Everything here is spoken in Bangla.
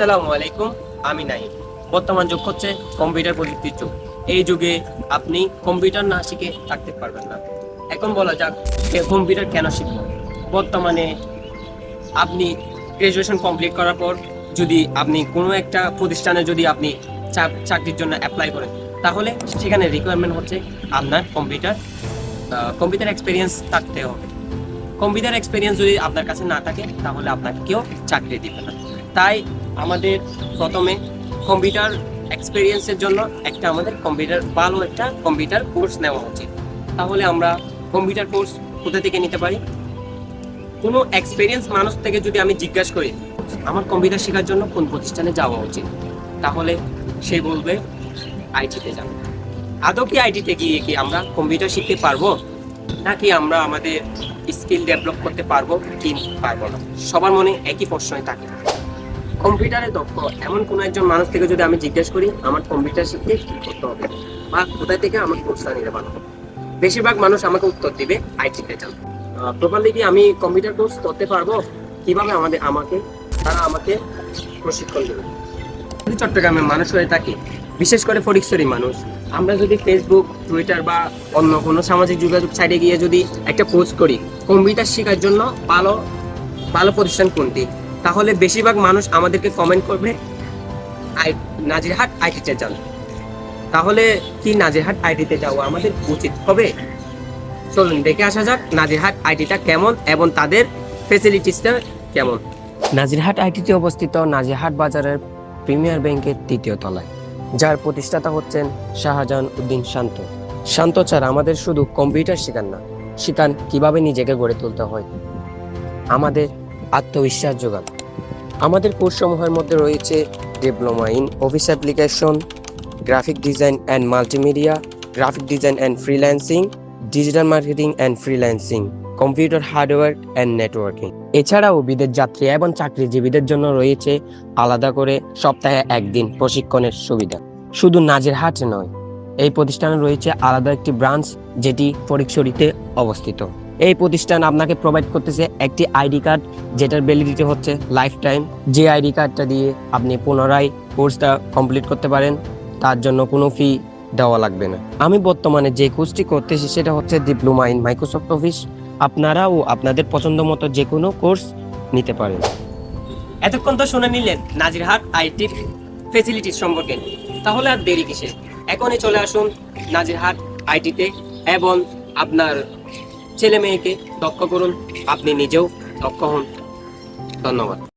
আসসালামু আলাইকুম, আমি নাই বর্তমান যুগ হচ্ছে কম্পিউটার প্রযুক্তির যুগ। এই যুগে আপনি কম্পিউটার না শিখে থাকতে পারবেন না। এখন বলা যাক কম্পিউটার কেন শিখব। বর্তমানে আপনি গ্রাজুয়েশন কমপ্লিট করার পর যদি আপনি কোনো একটা প্রতিষ্ঠানে যদি আপনি চাকরির জন্য অ্যাপ্লাই করেন, তাহলে সেখানে রিকোয়ারমেন্ট হচ্ছে আপনার কম্পিউটার কম্পিউটার এক্সপিরিয়েন্স থাকতে হবে। কম্পিউটার এক্সপিরিয়েন্স যদি আপনার কাছে না থাকে, তাহলে আপনাকে কেউ চাকরি দিবে না। তাই আমাদের প্রথমে কম্পিউটার এক্সপিরিয়েন্সের জন্য একটা আমাদের কম্পিউটার ভালো একটা কম্পিউটার কোর্স নেওয়া উচিত। তাহলে আমরা কম্পিউটার কোর্স কোথা থেকে নিতে পারি? কোনো এক্সপিরিয়েন্স মানুষ থেকে যদি আমি জিজ্ঞাসা করি, আমার কম্পিউটার শেখার জন্য কোন প্রতিষ্ঠানে যাওয়া উচিত? তাহলে সে বলবে, আইটিতে যাবে। আদৌ কি আইটিতে গিয়ে কি আমরা কম্পিউটার শিখতে পারব? নাকি আমরা আমাদের স্কিল ডেভেলপ করতে পারব কি পারব না? সবার মনে একই প্রশ্নই থাকে। কম্পিউটারে দক্ষ, এমন কোনো একজন মানুষ থেকে যদি আমি জিজ্ঞেস করি, আমার কম্পিউটার শিখতে কি করতে হবে? বা কোথায় থেকে আমার কোর্সটা নিতে পারব বেশিরভাগ মানুষ আমাকে উত্তর দিবে আইটিতে যান প্রপারলি কি আমি কম্পিউটার কোর্স করতে পারব? কীভাবে আমাদের, আমাকে, তারা আমাকে প্রশিক্ষণ দেবে? যদি চট্টগ্রামের মানুষ হয়ে থাকি, বিশেষ করে ফরিকছড়ি মানুষ, আমরা যদি ফেসবুক টুইটার বা অন্য কোনো সামাজিক যোগাযোগ সাইটে গিয়ে যদি একটা পোস্ট করি, কম্পিউটার শেখার জন্য ভালো ভালো প্রতিষ্ঠান কোনটি? তাহলে বেশিরভাগ মানুষ আমাদেরকে কমেন্ট করবে, আই, নাজিরহাট আইটিতে যান। তাহলে কি নাজিরহাট আইটিতে যাওয়া আমাদের উচিত হবে? চলুন, দেখে আসা যাক নাজিরহাট আইটিটা কেমন এবং তাদের ফেসিলিটিসটা কেমন। নাজিরহাট আইটিতে অবস্থিত নাজিরহাট বাজারের প্রিমিয়ার ব্যাংকের তৃতীয় তলায়, যার প্রতিষ্ঠাতা হচ্ছেন শাহজাহান উদ্দিন শান্ত। শান্ত ছাড়া আমাদের শুধু কম্পিউটার শেখান না শেখান কীভাবে নিজেকে গড়ে তুলতে হয়? আমাদের আত্মবিশ্বাস যোগান। আমাদের কোর্সসমূহের মধ্যে রয়েছে diploma in office application, graphic design and multimedia, graphic design and freelancing, digital marketing and freelancing, computer hardware and networking. এছাড়াও বিদেশ যাত্রী এবং চাকরিজীবীদের জন্য রয়েছে আলাদা করে সপ্তাহে একদিন প্রশিক্ষণের সুবিধা। শুধু নাজেরহাট নয়, এই প্রতিষ্ঠানে রয়েছে আলাদা একটি ব্রাঞ্চ যেটি ফরিকছড়িতে অবস্থিত। এই প্রতিষ্ঠান আপনাকে প্রোভাইড করতেছে একটি আইডি কার্ড যেটার ভ্যালিডিটি হচ্ছে লাইফ টাইম যে আইডি কার্ডটা দিয়ে আপনি পুনরায় কোর্সটা কমপ্লিট করতে পারেন, তার জন্য কোনো ফি দেওয়া লাগবে না। আমি বর্তমানে যে কোর্সটি করতেছি, সেটা হচ্ছে ডিপ্লোমা ইন মাইক্রোসফট অফিস আপনারাও আপনাদের পছন্দ মতো যে কোনো কোর্স নিতে পারেন। এতক্ষণ তো শুনে নিলেন নাজিরহাট আইটির ফেসিলিটিস সম্পর্কে। তাহলে আর দেরি কিসে এখনই চলে আসুন নাজিরহাট আইটিতে এবং আপনার ছেলে মেয়েকে দক্ষ করুন আপনি নিজেও দক্ষ হন। ধন্যবাদ।